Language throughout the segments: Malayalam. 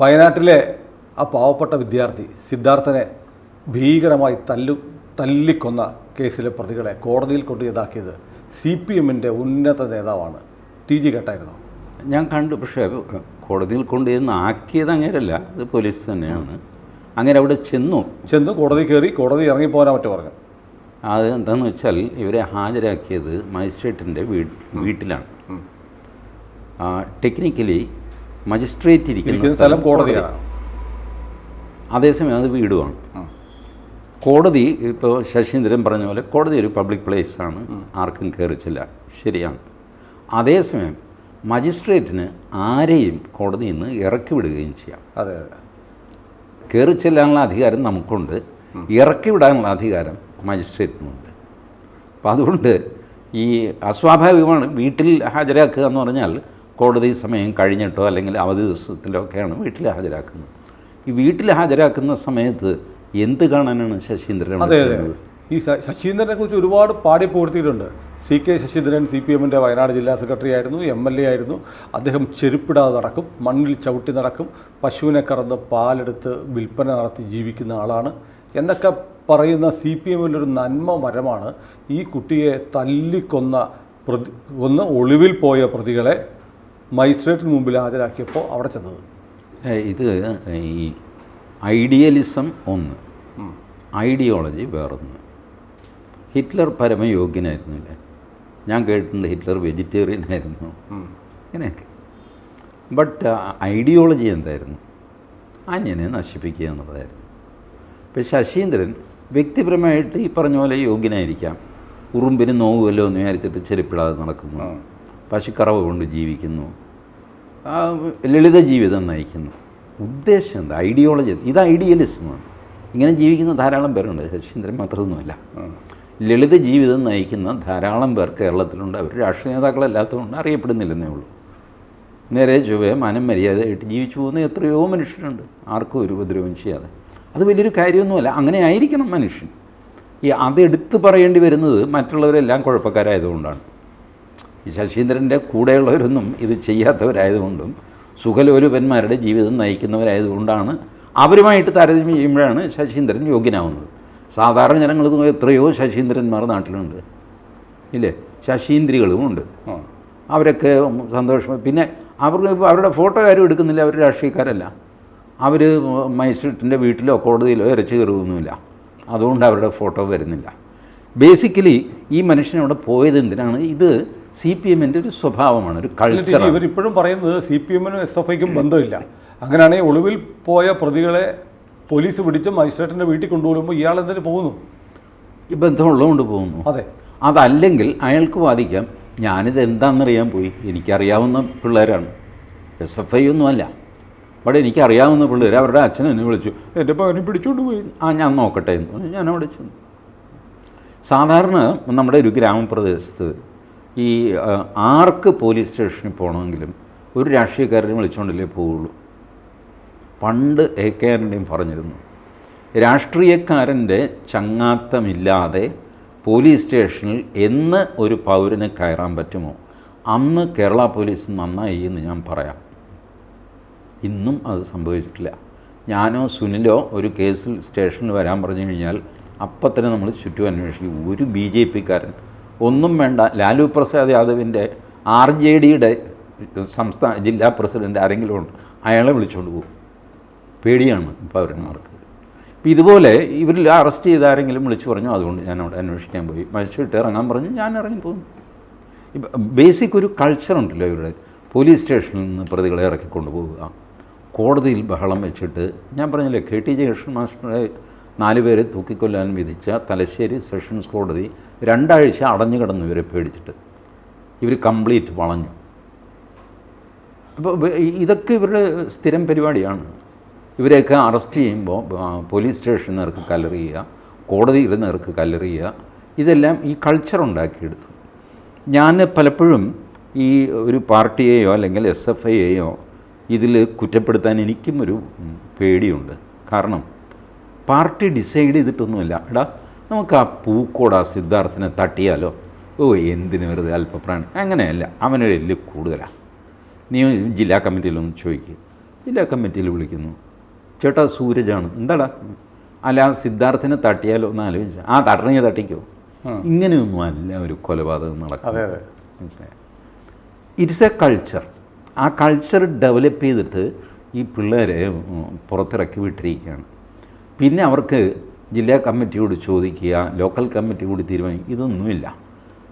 വയനാട്ടിലെ ആ പാവപ്പെട്ട വിദ്യാർത്ഥി സിദ്ധാർത്ഥനെ ഭീകരമായി തല്ലു തല്ലിക്കൊന്ന കേസിലെ പ്രതികളെ കോടതിയിൽ കൊണ്ട് ഇതാക്കിയത് സി പി എമ്മിന്റെ ഉന്നത നേതാവാണ്. ടി ജി കേട്ടായിരുന്നു? ഞാൻ കണ്ടു പക്ഷേ കോടതിയിൽ കൊണ്ടുചെന്ന് ആക്കിയത് അങ്ങനെയല്ല അത് പോലീസ് തന്നെയാണ്. അങ്ങനെ അവിടെ ചെന്നു. ചെന്നു കോടതി കയറി കോടതി ഇറങ്ങി പോരാൻ മറ്റു പറഞ്ഞു. അത് എന്താണെന്ന് വെച്ചാൽ ഇവരെ ഹാജരാക്കിയത് മജിസ്ട്രേറ്റിന്റെ വീട്ടിലാണ്. ടെക്നിക്കലി മജിസ്ട്രേറ്റ് ഇരിക്കുന്ന സ്ഥലം കോടതിയാണ്. അതേസമയം അത് വീടുമാണ് കോടതി ഇപ്പോൾ ശശീന്ദ്രൻ പറഞ്ഞ പോലെ കോടതി ഒരു പബ്ലിക് പ്ലേസ് ആണ്. ആർക്കും കയറിച്ചില്ല ശരിയാണ്. അതേസമയം മജിസ്ട്രേറ്റിന് ആരെയും കോടതി നിന്ന് ഇറക്കി വിടുകയും ചെയ്യാം. അതെ അതെ. കയറി ചെല്ലാനുള്ള അധികാരം നമുക്കുണ്ട്. ഇറക്കി വിടാനുള്ള അധികാരം മജിസ്ട്രേറ്റിനുണ്ട് അപ്പം അതുകൊണ്ട് ഈ അസ്വാഭാവികമാണ് വീട്ടിൽ ഹാജരാക്കുക എന്ന് പറഞ്ഞാൽ കോടതി സമയം കഴിഞ്ഞിട്ടോ അല്ലെങ്കിൽ അവധി ദിവസത്തിലോ ഒക്കെയാണ് വീട്ടിൽ ഹാജരാക്കുന്നത്. ഈ വീട്ടിൽ ഹാജരാക്കുന്ന സമയത്ത് എന്ത് കാണാനാണ് ശശീന്ദ്രൻ അവിടെ അതെ. അതെ ഈ ശശീന്ദ്രനെ കുറിച്ച് ഒരുപാട് പാടി പൂർത്തിയിട്ടുണ്ട്. C K Saseendran C P എമ്മിന്റെ വയനാട് ജില്ലാ സെക്രട്ടറി ആയിരുന്നു എം എൽ എ ആയിരുന്നു. അദ്ദേഹം ചെരുപ്പിടാതെ നടക്കും മണ്ണിൽ ചവിട്ടി നടക്കും പശുവിനെ കറന്ന് പാലെടുത്ത് വിൽപ്പന നടത്തി ജീവിക്കുന്ന ആളാണ്. എന്നൊക്കെ പറയുന്ന സി പി എമ്മിലൊരു നന്മ മരമാണ് ഈ കുട്ടിയെ തല്ലിക്കൊന്ന പ്രതി ഒന്ന് ഒളിവിൽ പോയ പ്രതികളെ മജിസ്ട്രേറ്റിന് മുമ്പിൽ ഹാജരാക്കിയപ്പോൾ അവിടെ ചെന്നത്. ഇത് ഈ ഐഡിയലിസം ഒന്ന്. ഐഡിയോളജി വേറൊന്ന്. ഹിറ്റ്ലർ പരമയോഗ്യനായിരുന്നില്ലേ ഞാൻ കേട്ടിട്ടുണ്ട് ഹിറ്റ്ലർ വെജിറ്റേറിയൻ ആയിരുന്നു. ഇങ്ങനെയൊക്കെ. ബട്ട് ഐഡിയോളജി എന്തായിരുന്നു? അന്യനെ നശിപ്പിക്കുക എന്നുള്ളതായിരുന്നു. ഇപ്പം ശശീന്ദ്രൻ വ്യക്തിപരമായിട്ട് ഈ പറഞ്ഞ പോലെ യോഗ്യനായിരിക്കാം. ഉറുമ്പിന് നോവുമല്ലോ എന്ന് വിചാരിച്ചിട്ട് ചെരുപ്പിടാതെ നടക്കുന്നു പശുക്കറവ് കൊണ്ട് ജീവിക്കുന്നു ലളിത ജീവിതം നയിക്കുന്നു. ഉദ്ദേശം എന്താ? ഐഡിയോളജി? ഇത് ഐഡിയലിസമാണ് ഇങ്ങനെ ജീവിക്കുന്ന ധാരാളം പേരുണ്ട്. ശശീന്ദ്രൻ മാത്രമൊന്നുമല്ല. ലളിത ജീവിതം നയിക്കുന്ന ധാരാളം പേർ കേരളത്തിലുണ്ട്. അവർ രാഷ്ട്രീയ നേതാക്കളല്ലാത്തതുകൊണ്ട് അറിയപ്പെടുന്നില്ലെന്നേ ഉള്ളൂ. നേരെ ചൊവ്വേ മനം മര്യാദയായിട്ട് ജീവിച്ചു പോകുന്ന എത്രയോ മനുഷ്യരുണ്ട്. ആർക്കും ഒരു ഉപദ്രവം ചെയ്യാതെ. അത് വലിയൊരു കാര്യമൊന്നുമല്ല. അങ്ങനെ ആയിരിക്കണം മനുഷ്യൻ. ഈ അതെടുത്ത് പറയേണ്ടി വരുന്നത് മറ്റുള്ളവരെല്ലാം കുഴപ്പക്കാരായതുകൊണ്ടാണ്. ഈ ശശീന്ദ്രന്റെ കൂടെയുള്ളവരൊന്നും ഇത് ചെയ്യാത്തവരായതുകൊണ്ടും സുഖലോലുപന്മാരുടെ ജീവിതം നയിക്കുന്നവരായതുകൊണ്ടാണ് അവരുമായിട്ട് താരതമ്യം ചെയ്യുമ്പോഴാണ് ശശീന്ദ്രൻ യോഗ്യനാവുന്നത്. സാധാരണ ജനങ്ങൾ എത്രയോ ശശീന്ദ്രന്മാർ നാട്ടിലുണ്ട്. ഇല്ലേ? ശശീന്ദ്രികളുമുണ്ട്. അവരൊക്കെ സന്തോഷം. പിന്നെ അവർക്ക് അവരുടെ ഫോട്ടോ ആരും എടുക്കുന്നില്ല. അവർ രാഷ്ട്രീയക്കാരല്ല. അവർ മജിസ്ട്രേറ്റിന്റെ വീട്ടിലോ കോടതിയിലോ ഇരച്ചു കയറുകയൊന്നുമില്ല. അതുകൊണ്ട് അവരുടെ ഫോട്ടോ വരുന്നില്ല. ബേസിക്കലി ഈ മനുഷ്യനവിടെ പോയത് എന്തിനാണ് ഇത് സി പി എമ്മിന്റെ ഒരു സ്വഭാവമാണ് ഒരു കൾച്ചർ ഇവരിപ്പോഴും പറയുന്നത് സി പി എമ്മിനും എസ് എഫ് ഐക്കും ബന്ധമില്ല. അങ്ങനെയാണെങ്കിൽ ഒളിവിൽ പോയ പ്രതികളെ പോലീസ് പിടിച്ച് മജിസ്ട്രേറ്റിന്റെ വീട്ടിൽ കൊണ്ടുപോകുമ്പോൾ ഇയാൾ എന്തിനു പോകുന്നു? ഈ ബന്ധമുള്ളതുകൊണ്ട് പോകുന്നു. അതെ. അതല്ലെങ്കിൽ അയാൾക്ക് വാദിക്കാം ഞാനിത് എന്താണെന്നറിയാൻ പോയി. എനിക്കറിയാവുന്ന പിള്ളേരാണ്. എസ് എഫ് ഐ ഒന്നുമല്ല അവിടെ എനിക്കറിയാവുന്ന പിള്ളേർ അവരുടെ അച്ഛൻ എന്നെ വിളിച്ചു. എന്റെ പവനെ പിടിച്ചുകൊണ്ട് പോയി. ആ ഞാൻ നോക്കട്ടെ എന്ന് ഞാൻ അവിടെ ചെന്നു. സാധാരണ നമ്മുടെ ഒരു ഗ്രാമപ്രദേശത്ത് ഈ ആർക്ക് പോലീസ് സ്റ്റേഷനിൽ പോകണമെങ്കിലും ഒരു രാഷ്ട്രീയക്കാരനെ വിളിച്ചുകൊണ്ടല്ലേ പോവുള്ളൂ. പണ്ട് എ കെ ആരുടെയും പറഞ്ഞിരുന്നു രാഷ്ട്രീയക്കാരന്റെ ചങ്ങാത്തമില്ലാതെ പോലീസ് സ്റ്റേഷനിൽ എന്ന് ഒരു പൗരന് കയറാൻ പറ്റുമോ? അന്ന് കേരള പോലീസ് നന്നായി എന്ന് ഞാൻ പറയാം. ഇന്നും അത് സംഭവിച്ചിട്ടില്ല. ഞാനോ സുനിലോ ഒരു കേസിൽ സ്റ്റേഷനിൽ വരാൻ പറഞ്ഞു കഴിഞ്ഞാൽ അപ്പം തന്നെ നമ്മൾ ചുറ്റും അന്വേഷിക്കും. ഒരു ബി ജെ പിക്കാരൻ ഒന്നും വേണ്ട. ലാലു പ്രസാദ് യാദവിന്റെ ആർ ജെ ഡിയുടെ സംസ്ഥാന ജില്ലാ പ്രസിഡന്റ് ആരെങ്കിലും ഉണ്ട് അയാളെ വിളിച്ചുകൊണ്ട് പോകും. പേടിയാണ് പൗരന്മാർക്ക് ഇപ്പം ഇതുപോലെ ഇവരിൽ അറസ്റ്റ് ചെയ്ത ആരെങ്കിലും വിളിച്ചു പറഞ്ഞു? അതുകൊണ്ട് ഞാൻ അവിടെ അന്വേഷിക്കാൻ പോയി. മരിച്ചിട്ട് ഇറങ്ങാൻ പറഞ്ഞു ഞാൻ ഇറങ്ങി പോകുന്നു ഇപ്പം ബേസിക് ഒരു കൾച്ചർ ഉണ്ടല്ലോ ഇവരുടെ. പോലീസ് സ്റ്റേഷനിൽ നിന്ന് പ്രതികളെ ഇറക്കിക്കൊണ്ട് പോവുക. കോടതിയിൽ ബഹളം വെച്ചിട്ട് ഞാൻ പറഞ്ഞില്ലേ കെ ടി ജയകൃഷ്ണൻ മാസ്റ്ററെ നാല് പേരെ തൂക്കിക്കൊല്ലാൻ വിധിച്ച തലശ്ശേരി സെഷൻസ് കോടതി രണ്ടാഴ്ച അടഞ്ഞു കിടന്നു ഇവരെ പേടിച്ചിട്ട്. ഇവർ കംപ്ലീറ്റ് വളഞ്ഞു. അപ്പോൾ ഇതൊക്കെ ഇവരുടെ സ്ഥിരം പരിപാടിയാണ്. ഇവരെയൊക്കെ അറസ്റ്റ് ചെയ്യുമ്പോൾ പോലീസ് സ്റ്റേഷനിൽ നേർക്ക് കല്ലെറിയുക കോടതിയിൽ നേർക്ക് കല്ലെറിയുക ഇതെല്ലാം ഈ കൾച്ചർ ഉണ്ടാക്കിയെടുത്തു. ഞാൻ പലപ്പോഴും ഈ ഒരു പാർട്ടിയെയോ അല്ലെങ്കിൽ എസ് എഫ് ഐയെയോ ഇതിൽ കുറ്റപ്പെടുത്താൻ എനിക്കും ഒരു പേടിയുണ്ട്. കാരണം പാർട്ടി ഡിസൈഡ് ചെയ്തിട്ടൊന്നുമില്ല. എടാ നമുക്ക് ആ പൂക്കോട് ആ സിദ്ധാർത്ഥനെ തട്ടിയാലോ? ഓ എന്തിനു വെറുതെ അല്പപ്രാണി അങ്ങനെയല്ല അവനൊരു എല്ല് കൂടുതലാണ് നീ ജില്ലാ കമ്മിറ്റിയിലൊന്ന് ചോദിക്കുക ജില്ലാ കമ്മിറ്റിയിൽ വിളിക്കുന്നു. ചേട്ടാ സൂരജാണ്. എന്താടാ? അല്ല ആ സിദ്ധാർത്ഥിനെ തട്ടിയാലോ എന്ന് ആലോചിച്ചു. ആ തട്ടണെങ്കിൽ തട്ടിക്കോ. ഇങ്ങനെയൊന്നും അല്ല ഒരു കൊലപാതകം നടക്കുന്നത്. അതെ ഇറ്റ്സ് എ കൾച്ചർ ആ കൾച്ചർ ഡെവലപ്പ് ചെയ്തിട്ട് ഈ പിള്ളേരെ പുറത്തിറക്കി വിട്ടിരിക്കുകയാണ്. പിന്നെ അവർക്ക് ജില്ലാ കമ്മിറ്റിയോട് ചോദിക്കുക ലോക്കൽ കമ്മിറ്റി കൂടി തീരുമാനിക്കുക ഇതൊന്നുമില്ല.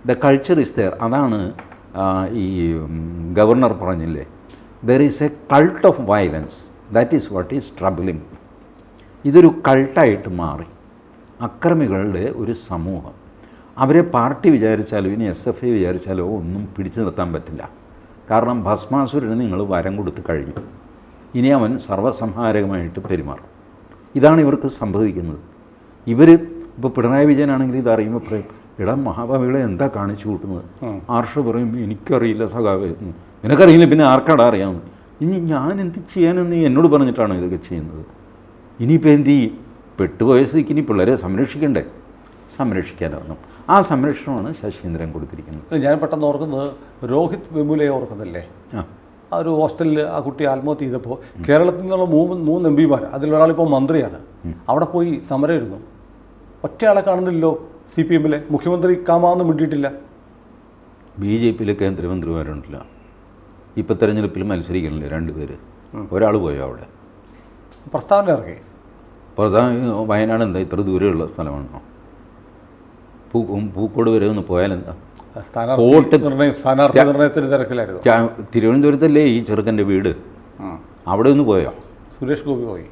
ദ കൾച്ചർ ഇസ് ദെയർ അതാണ് ഈ ഗവർണർ പറഞ്ഞില്ലേ? There is a cult of violence that is what is troubling ഇതൊരു കൾട്ടായിട്ട് മാറി. അക്രമികളുടെ ഒരു സമൂഹം. അവരെ പാർട്ടി വിചാരിച്ചാലോ ഇനി എസ് എഫ് ഐ വിചാരിച്ചാലോ ഒന്നും പിടിച്ചു നിർത്താൻ പറ്റില്ല. കാരണം ഭസ്മാസുരന് നിങ്ങൾ വരം കൊടുത്ത് കഴിഞ്ഞു. ഇനി അവൻ സർവസംഹാരകമായിട്ട് പെരുമാറും. ഇതാണ് ഇവർക്ക് സംഭവിക്കുന്നത്. ഇവർ ഇപ്പോൾ പിണറായി വിജയനാണെങ്കിൽ ഇത് അറിയുമ്പോൾ പറയും എടാ മഹാഭാവികളെ എന്താ കാണിച്ചു കൂട്ടുന്നത്? ആർഷ പറയും എനിക്കറിയില്ല സഖാവ്. നിനക്കറിയില്ല പിന്നെ ആർക്കാടാ അറിയാമെന്ന് ഇനി ഞാൻ എന്ത് ചെയ്യാനെന്ന് എന്നോട് പറഞ്ഞിട്ടാണോ ഇതൊക്കെ ചെയ്യുന്നത്? ഇനിയിപ്പോൾ എന്ത് ചെയ്യും? പെട്ടുപോയ സ്ഥിതിക്ക് ഇനി പിള്ളേരെ സംരക്ഷിക്കണ്ടേ? സംരക്ഷിക്കാനിറങ്ങും ആ സംരക്ഷണമാണ് ശശീന്ദ്രൻ കൊടുത്തിരിക്കുന്നത്. ഞാൻ പെട്ടെന്ന് ഓർക്കുന്നത് രോഹിത് വെമുലയെ ഓർക്കുന്നില്ലേ ആ. ആ ഒരു ഹോസ്റ്റലിൽ ആ കുട്ടി ആത്മഹത്യ ചെയ്തപ്പോൾ കേരളത്തിൽ നിന്നുള്ള മൂന്ന് മൂന്ന് എം പിമാർ അതിലൊരാളിപ്പോൾ മന്ത്രിയാണ്. അവിടെ പോയി സമരം ഇരുന്നു ഒറ്റയാളെ കാണുന്നില്ലല്ലോ സി പി എമ്മിലെ. മുഖ്യമന്ത്രി കാമാന്ന് മിണ്ടിയിട്ടില്ല. ബി ജെ പിയിലെ കേന്ദ്രമന്ത്രിമാരുണ്ടല്ല. ഇപ്പം തെരഞ്ഞെടുപ്പിൽ മത്സരിക്കണില്ലേ രണ്ടുപേര് ഒരാൾ പോയോ അവിടെ? പ്രസ്താവന ഇറങ്ങി. പ്രധാന വയനാട് എന്താ? ഇത്ര ദൂരെയുള്ള സ്ഥലമാണോ? പൂ പൂക്കോട് വരെ ഒന്ന് പോയാലെന്താ? നിർണയം സ്ഥാനാർത്ഥി നിർണയത്തിന് തിരക്കിലായിരുന്നു. തിരുവനന്തപുരത്തല്ലേ ഈ ചെറുക്കന്റെ വീട്. അവിടെ ഒന്ന് പോയോ? സുരേഷ് ഗോപി പോയി.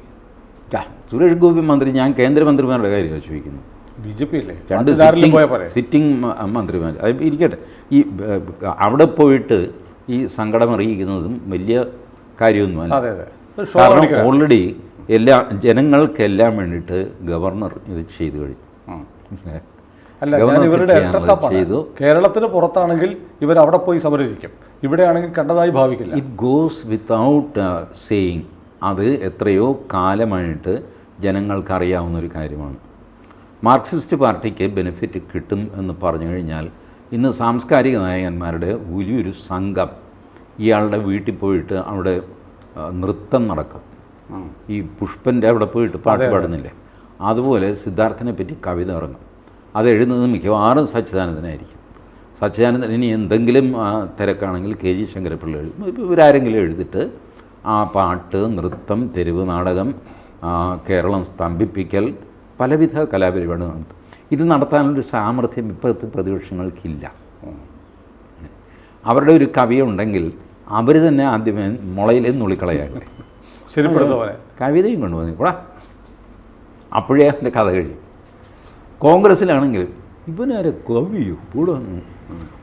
സുരേഷ് ഗോപി മന്ത്രി ഞാൻ കേന്ദ്രമന്ത്രിമാരുടെ കാര്യമാണ് ചോദിക്കുന്നത് ബി ജെ പി അല്ലേ രണ്ട് സിറ്റിംഗ് മന്ത്രിമാർ. അത് ഇരിക്കട്ടെ. ഈ അവിടെ പോയിട്ട് ഈ സങ്കടം അറിയിക്കുന്നതും വലിയ കാര്യമൊന്നുമല്ല. കാരണം ഓൾറെഡി എല്ലാ ജനങ്ങൾക്കെല്ലാം വേണ്ടിയിട്ട് ഗവർണർ ഇത് ചെയ്തു കഴിഞ്ഞു? അല്ല ഞാൻ ഇവരുടെ ചെയ്തു. കേരളത്തിന് പുറത്താണെങ്കിൽ ഇവർ അവിടെ പോയി സമരരിക്കും. ഇവിടെയാണെങ്കിൽ കണ്ടതായി ഭാവിക്കില്ല. ഇറ്റ് ഗോസ് വിത്തൗട്ട് സേയിങ് അത് എത്രയോ കാലമായിട്ട് ജനങ്ങൾക്ക് അറിയാവുന്ന ഒരു കാര്യമാണ്. മാർക്സിസ്റ്റ് പാർട്ടിക്ക് ബെനിഫിറ്റ് കിട്ടും എന്ന് പറഞ്ഞു കഴിഞ്ഞാൽ ഇന്ന് സാംസ്കാരിക നായകന്മാരുടെ വലിയൊരു സംഘം ഇയാളുടെ വീട്ടിൽ പോയിട്ട് അവിടെ നൃത്തം നടക്കും. ഈ പുഷ്പന്റെ അവിടെ പോയിട്ട് പാട്ട് പാടുന്നില്ലേ അതുപോലെ സിദ്ധാർത്ഥനെ പറ്റി കവിത ഇറങ്ങും. അത് എഴുതുന്നത് മിക്കവാറും സച്ചിദാനന്ദനായിരിക്കും. സച്ചിദാനന്ദൻ ഇനി എന്തെങ്കിലും തിരക്കാണെങ്കിൽ കെ ജി ശങ്കരപ്പിള്ള എഴുതും. ഇപ്പോൾ ഇവരാരെങ്കിലും എഴുതിട്ട് ആ പാട്ട് നൃത്തം തെരുവ് നാടകം കേരളം സ്തംഭിപ്പിക്കൽ പലവിധ കലാപരിപാടി നടത്തും. ഇത് നടത്താനൊരു സാമർഥ്യം ഇപ്പോഴത്തെ പ്രതിപക്ഷങ്ങൾക്കില്ല. അവരുടെ ഒരു കവിയുണ്ടെങ്കിൽ അവർ തന്നെ ആദ്യമേ മുളയിലേ ശരിപ്പെടുത്ത പോലെ കവിതയും കൊണ്ടുവന്നിക്കൂടാ അപ്പോഴേ അവന്റെ കഥ കഴിയും. കോൺഗ്രസ്സിലാണെങ്കിൽ ഇവനാരെ കവിയോ? കൂടെ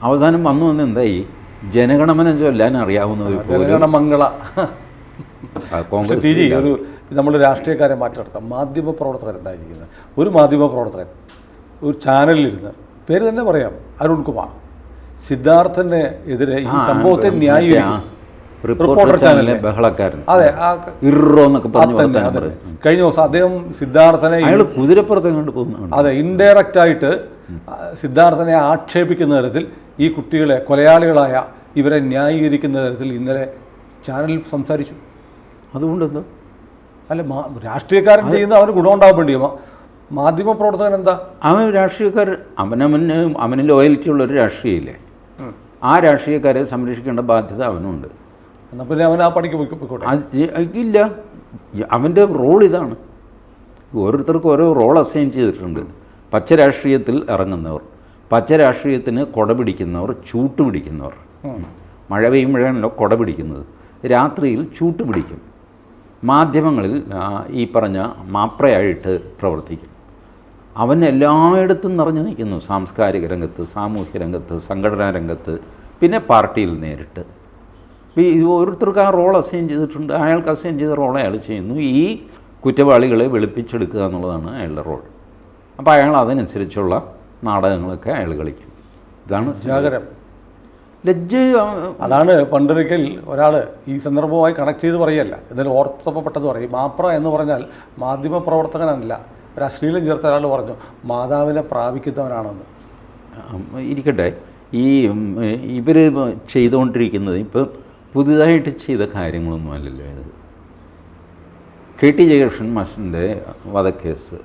അവസാനം വന്നു വന്ന് എന്തായി? ജനഗണമന ചൊല്ലാൻ അറിയാവുന്ന പോലും ജനഗണ മംഗള കോൺഗ്രസ് ഒരു നമ്മൾ രാഷ്ട്രീയക്കാരെ മാറ്റി നടത്താം മാധ്യമ പ്രവർത്തകർ എന്തായിരിക്കുന്നത്? ഒരു മാധ്യമ പ്രവർത്തകൻ ഒരു ചാനലിലിരുന്ന് പേര് തന്നെ പറയാം അരുൺകുമാർ. സിദ്ധാർത്ഥന് എതിരെ ഈ സംഭവത്തെ ന്യായീകരിക്കും. റിപ്പോർട്ടർ ചാനലിലെ ബഹളക്കാരൻ. അതെ ഇറോ എന്നൊക്കെ പറഞ്ഞു കഴിഞ്ഞ ദിവസം അദ്ദേഹം സിദ്ധാർത്ഥനെ അയാൾ കുതിരപ്പുറത്തെ കണ്ട് പോകുന്നു അതെ ഇൻഡയറക്റ്റ് ആയിട്ട് സിദ്ധാർത്ഥനെ ആക്ഷേപിക്കുന്ന തരത്തിൽ ഈ കുട്ടികളെ കൊലയാളികളായ ഇവരെ ന്യായീകരിക്കുന്ന തരത്തിൽ ഇന്നലെ ചാനലിൽ സംസാരിച്ചു. അതുകൊണ്ട് എന്താ അല്ല രാഷ്ട്രീയക്കാരൻ ചെയ്യുന്ന അവന് ഗുണമുണ്ടാകാൻ വേണ്ടിയോ. മാ- മാധ്യമ പ്രവർത്തകൻ എന്താ? അവൻ രാഷ്ട്രീയക്കാർ അവനവന് അവന് ലോയൽറ്റി ഉള്ള ഒരു രാഷ്ട്രീയമില്ലേ ആ രാഷ്ട്രീയക്കാരെ സംരക്ഷിക്കേണ്ട ബാധ്യത അവനുണ്ട് എന്നാ പിന്നെ അവൻ ആ പണിക്ക് പോയി- പോയിക്കോട്ടെ. ഇല്ല. അവന്റെ റോൾ ഇതാണ്. ഓരോരുത്തർക്കും ഓരോ റോൾ അസൈൻ ചെയ്തിട്ടുണ്ട്. പച്ച രാഷ്ട്രീയത്തിൽ ഇറങ്ങുന്നവർ പച്ച രാഷ്ട്രീയത്തിന് കൊട പിടിക്കുന്നവർ ചൂട്ട് പിടിക്കുന്നവർ. മഴ പെയ്യുമ്പോഴാണല്ലോ കൊട പിടിക്കുന്നത്. രാത്രിയിൽ ചൂട്ട് പിടിക്കും. മാധ്യമങ്ങളിൽ ഈ പറഞ്ഞ മാപ്രയായിട്ട് പ്രവർത്തിക്കും. അവൻ എല്ലായിടത്തും നിറഞ്ഞു നിൽക്കുന്നു. സാംസ്കാരിക രംഗത്ത് സാമൂഹ്യ രംഗത്ത് സംഘടനാ രംഗത്ത് പിന്നെ പാർട്ടിയിൽ നേരിട്ട്. ഇത് ഓരോരുത്തർക്ക് ആ റോൾ അസൈൻ ചെയ്തിട്ടുണ്ട്. അയാൾക്ക് അസൈൻ ചെയ്ത റോൾ അയാൾ ചെയ്യുന്നു. ഈ കുറ്റവാളികളെ വെളുപ്പിച്ചെടുക്കുക എന്നുള്ളതാണ് അയാളുടെ റോൾ അപ്പോൾ അയാൾ അതനുസരിച്ചുള്ള നാടകങ്ങളൊക്കെ അയാൾ കളിക്കും. ഇതാണ് ജാഗരം. ലജ്ജ അതാണ് പണ്ടൊരിക്കൽ ഒരാൾ ഈ സന്ദർഭവുമായി കണക്ട് ചെയ്ത് പറയല്ല. എന്നാലും ഓർത്തപ്പെട്ടത് പറയും. മാപ്ര എന്ന് പറഞ്ഞാൽ മാധ്യമ പ്രവർത്തകനല്ല ഒരു അശ്ലീലം ചേർത്ത ഒരാൾ പറഞ്ഞു മാതാവിനെ പ്രാപിക്കുന്നവനാണെന്ന്. ഇരിക്കട്ടെ. ഈ ഇവർ ചെയ്തുകൊണ്ടിരിക്കുന്നത് ഇപ്പം പുതുതായിട്ട് ചെയ്ത കാര്യങ്ങളൊന്നും അല്ലല്ലോ ഇത്. കെ ടി ജയകൃഷ്ണൻ മാഷിന്റെ വധക്കേസ്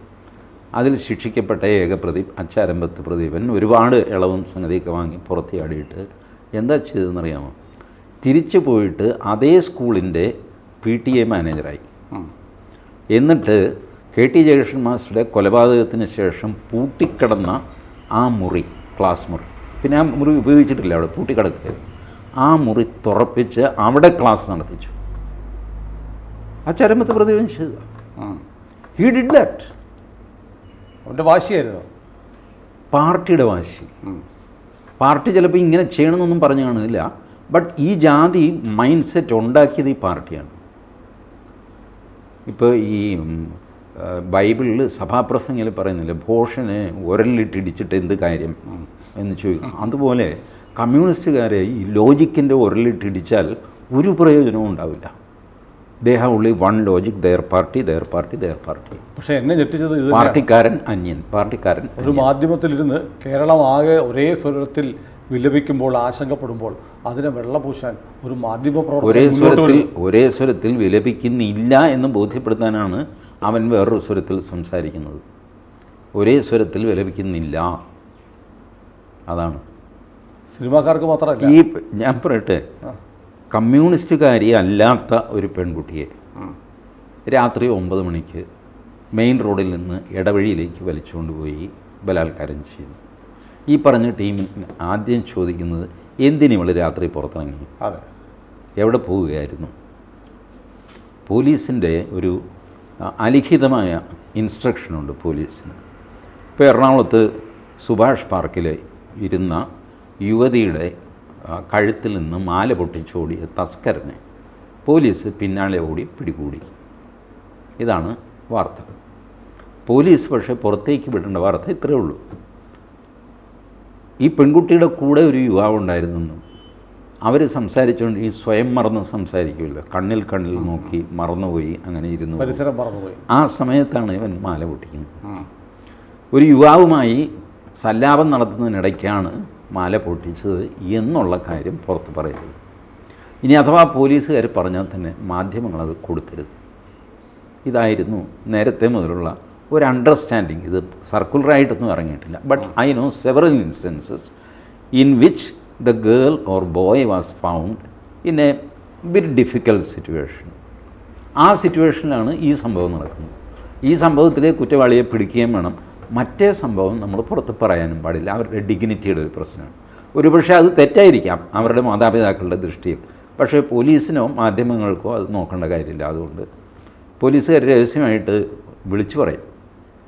അതിൽ ശിക്ഷിക്കപ്പെട്ട ഏക പ്രദീപ് അച്ചാരമ്പത്ത് പ്രദീപൻ ഒരുപാട് ഇളവും സംഗതിയൊക്കെ വാങ്ങി പുറത്തിയാടിയിട്ട് എന്താ ചെയ്തതെന്നറിയാമോ? തിരിച്ചു പോയിട്ട് അതേ സ്കൂളിന്റെ പി ടി എ മാനേജറായി. എന്നിട്ട് കെ ടി ജയകൃഷ്ണൻ മാസ്റ്ററുടെ കൊലപാതകത്തിന് ശേഷം പൂട്ടിക്കിടന്ന ആ മുറി ക്ലാസ് മുറി. പിന്നെ ആ മുറി ഉപയോഗിച്ചിട്ടില്ല അവിടെ പൂട്ടിക്കിടക്കുകയായിരുന്നു. ആ മുറി തുറപ്പിച്ച് അവിടെ ക്ലാസ് നടത്തിച്ചു. ആ ചരമത്ത് പ്രതിപൻ ചെയ്ത. ഹി ഡിഡ് ദാറ്റ് അവന്റെ വാശിയായിരുന്നു. പാർട്ടിയുടെ വാശി. പാർട്ടി ചിലപ്പോൾ ഇങ്ങനെ ചെയ്യണമെന്നൊന്നും പറഞ്ഞു കാണുന്നില്ല. ബട്ട് ഈ ജാതി മൈൻഡ് സെറ്റ് ഉണ്ടാക്കിയത് ഈ പാർട്ടിയാണ്. ഇപ്പോൾ ഈ ബൈബിളിൽ സഭാപ്രസംഗിൽ പറയുന്നില്ല ഭോഷന് ഉരലിട്ടിടിച്ചിട്ട് എന്ത് കാര്യം? എന്ന് ചോദിക്കും. അതുപോലെ കമ്മ്യൂണിസ്റ്റുകാരെ ഈ ലോജിക്കിന്റെ ഉരലിട്ടിടിച്ചാൽ ഒരു പ്രയോജനവും ഉണ്ടാവില്ല. They have only one logic their party their party their party പക്ഷേ എന്നെ ഞെട്ടിച്ചത് ഇത് പാർട്ടിക്കാരൻ അന്യൻ പാർട്ടിക്കാരൻ ഒരു മാധ്യമത്തിലിരുന്ന് കേരളം ആകെ ഒരേ സ്വരത്തിൽ വിലപിക്കുമ്പോൾ ആശങ്കപ്പെടുമ്പോൾ അതിനെ വെള്ളപൂശാൻ ഒരു മാധ്യമ ഒരേ സ്വരത്തിൽ ഒരേ സ്വരത്തിൽ വിലപിക്കുന്നില്ല എന്ന് ബോധ്യപ്പെടുത്താനാണ് അവൻ വേറൊരു സ്വരത്തിൽ സംസാരിക്കുന്നത്. ഒരേ സ്വരത്തിൽ വിലപിക്കുന്നില്ല. അതാണ്. സിനിമാക്കാർക്ക് മാത്രമല്ല. ഈ ഞാൻ പറയട്ടെ. കമ്മ്യൂണിസ്റ്റുകാരി അല്ലാത്ത ഒരു പെൺകുട്ടിയെ രാത്രി ഒമ്പത് മണിക്ക് മെയിൻ റോഡിൽ നിന്ന് ഇടവഴിയിലേക്ക് വലിച്ചുകൊണ്ട് പോയി ബലാത്കാരം ചെയ്യുന്നു. ഈ പറഞ്ഞ ടീമിന് ആദ്യം ചോദിക്കുന്നത് എന്തിനു ഇവൾ രാത്രി പുറത്തിറങ്ങി? അതെ. എവിടെ പോവുകയായിരുന്നു? പോലീസിന്റെ ഒരു അലിഖിതമായ ഇൻസ്ട്രക്ഷനുണ്ട് പോലീസിന്. ഇപ്പോൾ എറണാകുളത്ത് സുഭാഷ് പാർക്കിൽ ഇരുന്ന യുവതിയുടെ കഴുത്തിൽ നിന്ന് മാല പൊട്ടിച്ചോടിയ തസ്കരനെ പോലീസ് പിന്നാലെ ഓടി പിടികൂടി. ഇതാണ് വാർത്ത. പോലീസ് പക്ഷേ പുറത്തേക്ക് വിടേണ്ട വാർത്ത ഇത്രയേ ഉള്ളൂ. ഈ പെൺകുട്ടിയുടെ കൂടെ ഒരു യുവാവ് ഉണ്ടായിരുന്നെന്നും അവർ സംസാരിച്ചുകൊണ്ട് ഈ സ്വയം മറന്ന് സംസാരിക്കുമല്ലോ. കണ്ണിൽ കണ്ണിൽ നോക്കി മറന്നുപോയി അങ്ങനെ ഇരുന്നു പരിസരം മറന്നുപോയി. ആ സമയത്താണ് ഇവൻ മാല പൊട്ടിക്കുന്നത്. ഒരു യുവാവുമായി സല്ലാപം നടത്തുന്നതിനിടയ്ക്കാണ് മാല പൊട്ടിച്ചത് എന്നുള്ള കാര്യം പുറത്ത് പറയരുത്. ഇനി അഥവാ പോലീസുകാർ പറഞ്ഞാൽ തന്നെ മാധ്യമങ്ങളത് കൊടുക്കരുത്. ഇതായിരുന്നു നേരത്തെ മുതലുള്ള ഒരു അണ്ടർസ്റ്റാൻഡിങ് ഇത് സർക്കുലറായിട്ടൊന്നും ഇറങ്ങിയിട്ടില്ല. But I know several instances in which the girl or boy was found in a very difficult situation ആ സിറ്റുവേഷനിലാണ് ഈ സംഭവം നടക്കുന്നത്. ഈ സംഭവത്തിലെ കുറ്റവാളിയെ പിടിക്കുകയും വേണം. മറ്റേ സംഭവം നമ്മൾ പുറത്ത് പറയാനും പാടില്ല. അവരുടെ ഡിഗ്നിറ്റിയുടെ ഒരു പ്രശ്നമാണ്. ഒരുപക്ഷെ അത് തെറ്റായിരിക്കാം അവരുടെ മാതാപിതാക്കളുടെ ദൃഷ്ടിയിൽ. പക്ഷേ പോലീസിനോ മാധ്യമങ്ങൾക്കോ അത് നോക്കേണ്ട കാര്യമില്ല. അതുകൊണ്ട് പോലീസുകാർ രഹസ്യമായിട്ട് വിളിച്ചു പറയും.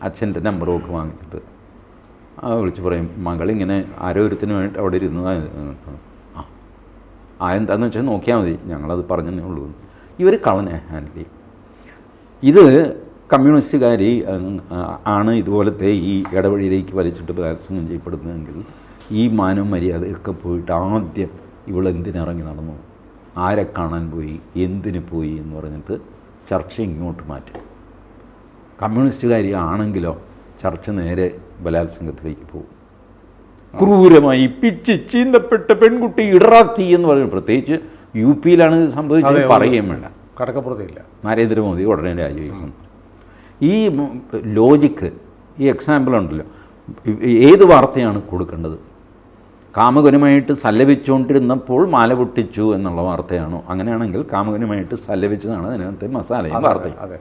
അച്ഛന്റെ നമ്പറൊക്കെ വാങ്ങിച്ചിട്ട്. ആ വിളിച്ചു പറയും മകളിങ്ങനെ ആരോഗ്യത്തിന് വേണ്ടി അവിടെ ഇരുന്നു ആ ആ എന്താണെന്ന് വെച്ചാൽ നോക്കിയാൽ മതി. ഞങ്ങളത് പറഞ്ഞതേ ഉള്ളൂ. ഇവർ കളഞ്ഞ ഹാൻഡിൽ ചെയ്യും. ഇത് കമ്മ്യൂണിസ്റ്റുകാർ ആണ് ഇതുപോലത്തെ ഈ ഇടവഴിയിലേക്ക് വലിച്ചിട്ട് ബലാത്സംഗം ചെയ്യപ്പെടുന്നതെങ്കിൽ ഈ മാനവും മര്യാദയൊക്കെ പോയിട്ട് ആദ്യം ഇവളെന്തിനിറങ്ങി നടന്നു? ആരെ കാണാൻ പോയി? എന്തിനു പോയി എന്ന് പറഞ്ഞിട്ട് ചർച്ച ഇങ്ങോട്ട് മാറ്റും. കമ്മ്യൂണിസ്റ്റുകാരി ആണെങ്കിലോ ചർച്ച നേരെ ബലാത്സംഗത്തിലേക്ക് പോകും. ക്രൂരമായി പിച്ച് ചീന്തപ്പെട്ട പെൺകുട്ടി ഇടറാത്തി എന്ന് പറഞ്ഞു പ്രത്യേകിച്ച് യു പിയിലാണ് ഇത് സംഭവിച്ചത് പറയുകയും വേണ്ട. കടക്കപ്പുറത്തില്ല നരേന്ദ്രമോദി ഉടനെ രാജിവെക്കുന്നു. ഈ ലോജിക്ക് ഈ എക്സാമ്പിൾ ഉണ്ടല്ലോ. ഏത് വാർത്തയാണ് കൊടുക്കേണ്ടത്? കാമകനുമായിട്ട് സല്ലപിച്ചുകൊണ്ടിരുന്നപ്പോൾ മാല പൊട്ടിച്ചു എന്നുള്ള വാർത്തയാണോ? അങ്ങനെയാണെങ്കിൽ കാമകനുമായിട്ട് സല്ലപിച്ചതാണ് അതിനകത്തെ മസാലയും വാർത്തയും. അതെ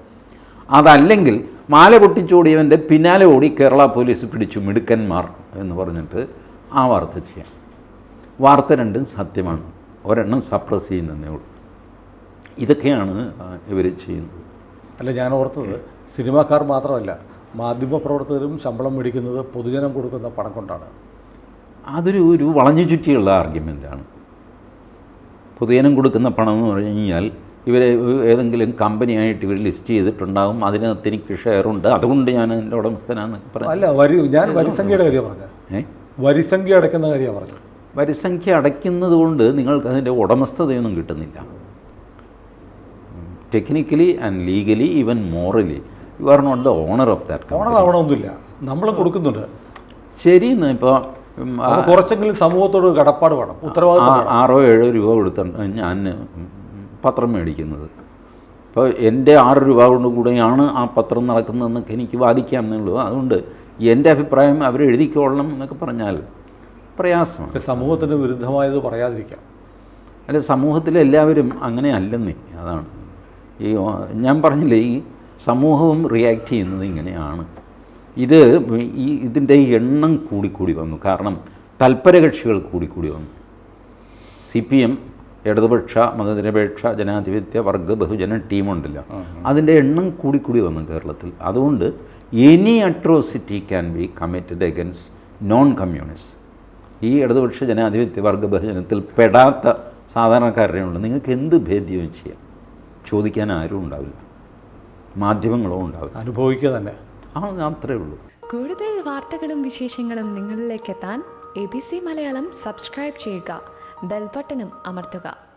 അതല്ലെങ്കിൽ മാല പൊട്ടിച്ചോടിയവന്റെ പിന്നാലെ ഓടി കേരള പോലീസ് പിടിച്ചു മിടുക്കന്മാർ എന്ന് പറഞ്ഞിട്ട് ആ വാർത്ത ചെയ്യാം. വാർത്ത രണ്ടും സത്യമാണ്. ഒരെണ്ണം സപ്രസ് ചെയ്യുന്നതേ ഉള്ളൂ. ഇതൊക്കെയാണ് ഇവർ ചെയ്യുന്നത്. അല്ല ഞാൻ ഓർത്തത് സിനിമാക്കാർ മാത്രമല്ല മാധ്യമപ്രവർത്തകരും ശമ്പളം മേടിക്കുന്നത് പൊതുജനം കൊടുക്കുന്ന പണം കൊണ്ടാണ്. അതൊരു ഒരു വളഞ്ഞു ചുറ്റിയുള്ള ആർഗ്യുമെന്റാണ് പൊതുജനം കൊടുക്കുന്ന പണം എന്ന് പറഞ്ഞു കഴിഞ്ഞാൽ ഇവരെ ഏതെങ്കിലും കമ്പനിയായിട്ട് ഇവർ ലിസ്റ്റ് ചെയ്തിട്ടുണ്ടാകും അതിനകത്ത് എനിക്ക് ഷെയറുണ്ട് അതുകൊണ്ട് ഞാൻ എന്റെ ഉടമസ്ഥനാന്ന് പറഞ്ഞു അല്ല വരി ഞാൻ വരിസംഖ്യയുടെ കാര്യം പറഞ്ഞത്. ഏഹ് വരിസംഖ്യ അടയ്ക്കുന്ന കാര്യമാണ് പറഞ്ഞത്. വരിസംഖ്യ അടയ്ക്കുന്നത് കൊണ്ട് നിങ്ങൾക്ക് അതിന്റെ ഉടമസ്ഥതയൊന്നും കിട്ടുന്നില്ല. Technically and legally even morally you are not the owner of that owner ആവണമൊന്നുമില്ല നമ്മൾ കൊടുക്കുന്നുണ്ട്. ശരി എന്ന് ഇപ്പോൾ കുറച്ചെങ്കിലും സമൂഹത്തോട് കടപ്പാട് വേണം. ഉത്തരവാദിത്വം വേണം. ആറോ ഏഴോ രൂപ കൊടുത്താണ് ഞാൻ പത്രം മേടിക്കുന്നത്. ഇപ്പോൾ എന്റെ ആറ് രൂപ കൊണ്ട് കൂടെയാണ് ആ പത്രം നടക്കുന്നതെന്നൊക്കെ എനിക്ക് വാദിക്കാം എന്നുള്ളൂ അതുകൊണ്ട് എന്റെ അഭിപ്രായം അവർ എഴുതിക്കൊള്ളണം എന്നൊക്കെ പറഞ്ഞാൽ പ്രയാസമാണ്. സമൂഹത്തിന് വിരുദ്ധമായത് പറയാതിരിക്കാം. അല്ല സമൂഹത്തിലെല്ലാവരും അങ്ങനെ അല്ലെന്നേ അതാണ്. ഈ ഞാൻ പറഞ്ഞില്ലേ ഈ സമൂഹവും റിയാക്ട് ചെയ്യുന്നത് ഇങ്ങനെയാണ്. ഇത് ഈ ഇതിന്റെ എണ്ണം കൂടിക്കൂടി വന്നു. കാരണം തൽപരകക്ഷികൾ കൂടിക്കൂടി വന്നു. സി പി എം ഇടതുപക്ഷ മതനിരപേക്ഷ ജനാധിപത്യ വർഗ ബഹുജന ടീമുണ്ടല്ലോ. അതിന്റെ എണ്ണം കൂടിക്കൂടി വന്നു കേരളത്തിൽ. അതുകൊണ്ട് any atrocity can be committed against non communist ഈ ഇടതുപക്ഷ ജനാധിപത്യ വർഗ ബഹുജനത്തിൽ പെടാത്ത സാധാരണക്കാരുടെ ഉള്ളൂ. നിങ്ങൾക്ക് എന്ത് ഭേദ്യവും ചെയ്യാം? ചോദിക്കാൻ ആരും ഉണ്ടാവില്ല. മാധ്യമങ്ങളോ ഉണ്ടാകും. അനുഭവിക്കുക തന്നെ. ആ അത്രേ ഉള്ളൂ. കൂടുതൽ വാർത്തകളും വിശേഷങ്ങളും നിങ്ങളിലേക്ക് എത്താൻ A B C Malayalam subscribe ചെയ്യുക. ബെൽബട്ടനും അമർത്തുക.